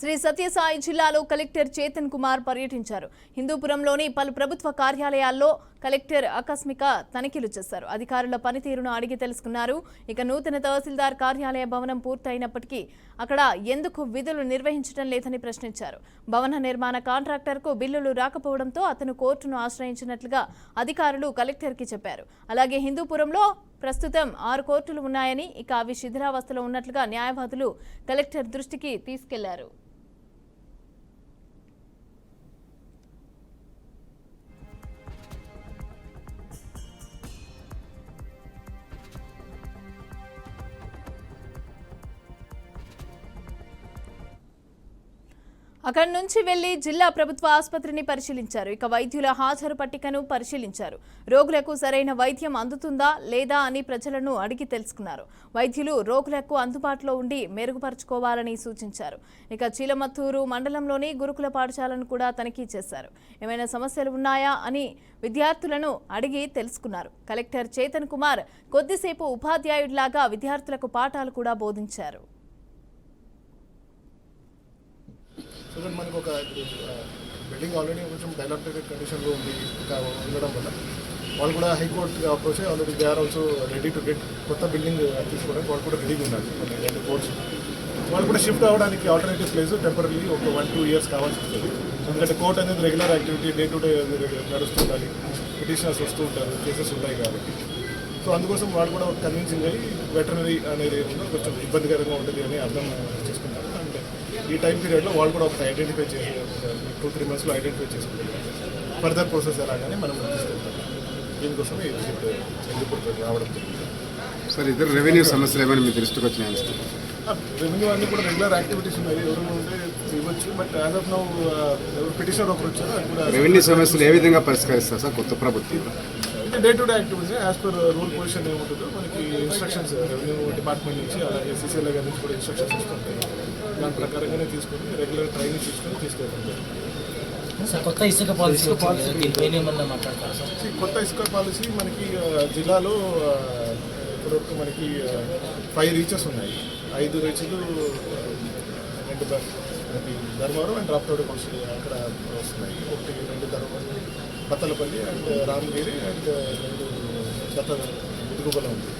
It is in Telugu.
శ్రీ సత్యసాయి జిల్లాలో కలెక్టర్ చేతన్ కుమార్ పర్యటించారు. హిందూపురంలోని పలు ప్రభుత్వ కార్యాలయాల్లో కలెక్టర్ ఆకస్మిక తనిఖీలు చేశారు. అధికారుల పనితీరును అడిగి తెలుసుకున్నారు. ఇక నూతన తహసీల్దార్ కార్యాలయ భవనం పూర్తయినప్పటికీ అక్కడ ఎందుకు విధులు నిర్వహించడం లేదని ప్రశ్నించారు. భవన నిర్మాణ కాంట్రాక్టర్కు బిల్లులు రాకపోవడంతో అతను కోర్టును ఆశ్రయించినట్లుగా అధికారులు కలెక్టర్కి చెప్పారు. అలాగే హిందూపురంలో ప్రస్తుతం ఆరు కోర్టులు ఉన్నాయని ఇక అవి శిథిలావస్థలో ఉన్నట్లుగా న్యాయవాదులు కలెక్టర్ దృష్టికి తీసుకెళ్ళారు. అక్కడి నుంచి వెళ్ళి జిల్లా ప్రభుత్వ ఆసుపత్రిని పరిశీలించారు. ఇక వైద్యుల హాజరు పట్టికను పరిశీలించారు. రోగులకు సరైన వైద్యం అందుతుందా లేదా అని ప్రజలను అడిగి తెలుసుకున్నారు. వైద్యులు రోగులకు అందుబాటులో ఉండి మెరుగుపరుచుకోవాలని సూచించారు. ఇక చీలమత్తూరు మండలంలోని గురుకుల పాఠశాలను కూడా తనిఖీ చేశారు. ఏమైనా సమస్యలు ఉన్నాయా అని విద్యార్థులను అడిగి తెలుసుకున్నారు. కలెక్టర్ చేతన్ కుమార్ కొద్దిసేపు ఉపాధ్యాయుడిలాగా విద్యార్థులకు పాఠాలు కూడా బోధించారు. సో దట్ మనకు ఒక బిల్డింగ్ ఆల్రెడీ కొంచెం డెవలప్డ్ కండిషన్లో ఉంది ఇంకా ఉండడం వల్ల. వాళ్ళు కూడా high court approach already they are also ready to get కొత్త బిల్డింగ్ తీసుకోవడానికి వాళ్ళు కూడా రెడీగా ఉన్నారు. రెండు కోర్ట్స్ వాళ్ళు కూడా షిఫ్ట్ అవ్వడానికి ఆల్టర్నేటివ్ ప్లేస్ టెంపరీ ఒక వన్ టూ ఇయర్స్ కావాల్సి వస్తుంది. ఎందుకంటే కోర్ట్ అనేది regular activity day to day నడుస్తుండాలి. Petitioners వస్తూ ఉంటారు కేసెస్ ఉన్నాయి కాబట్టి. సో అందుకోసం వాళ్ళు కూడా కన్విన్సింగ్ అయ్యి వెటనరీ అనేది కొంచెం ఇబ్బందికరంగా ఉంటుంది అని అర్థం చేసుకుంటారు ఈ టైం పీరియడ్లో వాళ్ళు కూడా ఒకటి ఐడెంటిఫై చేసి టూ త్రీ మంత్స్లో ఐడెంటిఫై చేసుకుంటారు. ఫర్దర్ ప్రాసెస్ ఎలాగని మనం దీనికోసమే ఈ విజిట్ చెందిపూర్ రావడం జరిగింది. సార్ ఇద్దరు రెవెన్యూ సమస్యలు ఏమైనా మీ దృష్టికి వచ్చినాయి? రెవెన్యూ అన్ని కూడా రెగ్యులర్ యాక్టివిటీస్ ఉన్నాయి. ఎవరు ఉంటే ఇవ్వచ్చు బట్ యాజ్ ఆఫ్ నౌ ఎవరు పిటిషనర్ ఒకరు వచ్చారు కూడా రెవెన్యూ సమస్యలు ఏ విధంగా పరిష్కరిస్తారు సార్ కొత్త ప్రభుత్వం? అంటే day to day activities as per rule position ఏముంటుందో మనకి ఇన్స్ట్రక్షన్స్ రెవెన్యూ డిపార్ట్మెంట్ నుంచి అలాగే సీసీఎల్ఐ గారి నుంచి కూడా ఇన్స్ట్రక్షన్స్ వస్తుంటాయి. దాని ప్రకారంగానే తీసుకొని రెగ్యులర్ ట్రైనింగ్ తీసుకొని తీసుకెళ్తాం జరుగుతుంది. సార్ కొత్త ఇసుక పాలసీ కొత్త ఇసుక పాలసీ మనకి ఆ, జిల్లాలో ఆ, ఇప్పటివరకు మనకి ఫైవ్ రీచెస్ ఉన్నాయి. ఐదు రీచ్లు రెండు అది ధర్మవరం అండ్ రాప్తోడు కొంచెం అక్కడ వస్తున్నాయి. ఒకటి రెండు ధర్మవరం బత్తలపల్లి అండ్ రామగిరి అండ్ రెండు దత్త ముదుగుబల ఉంది.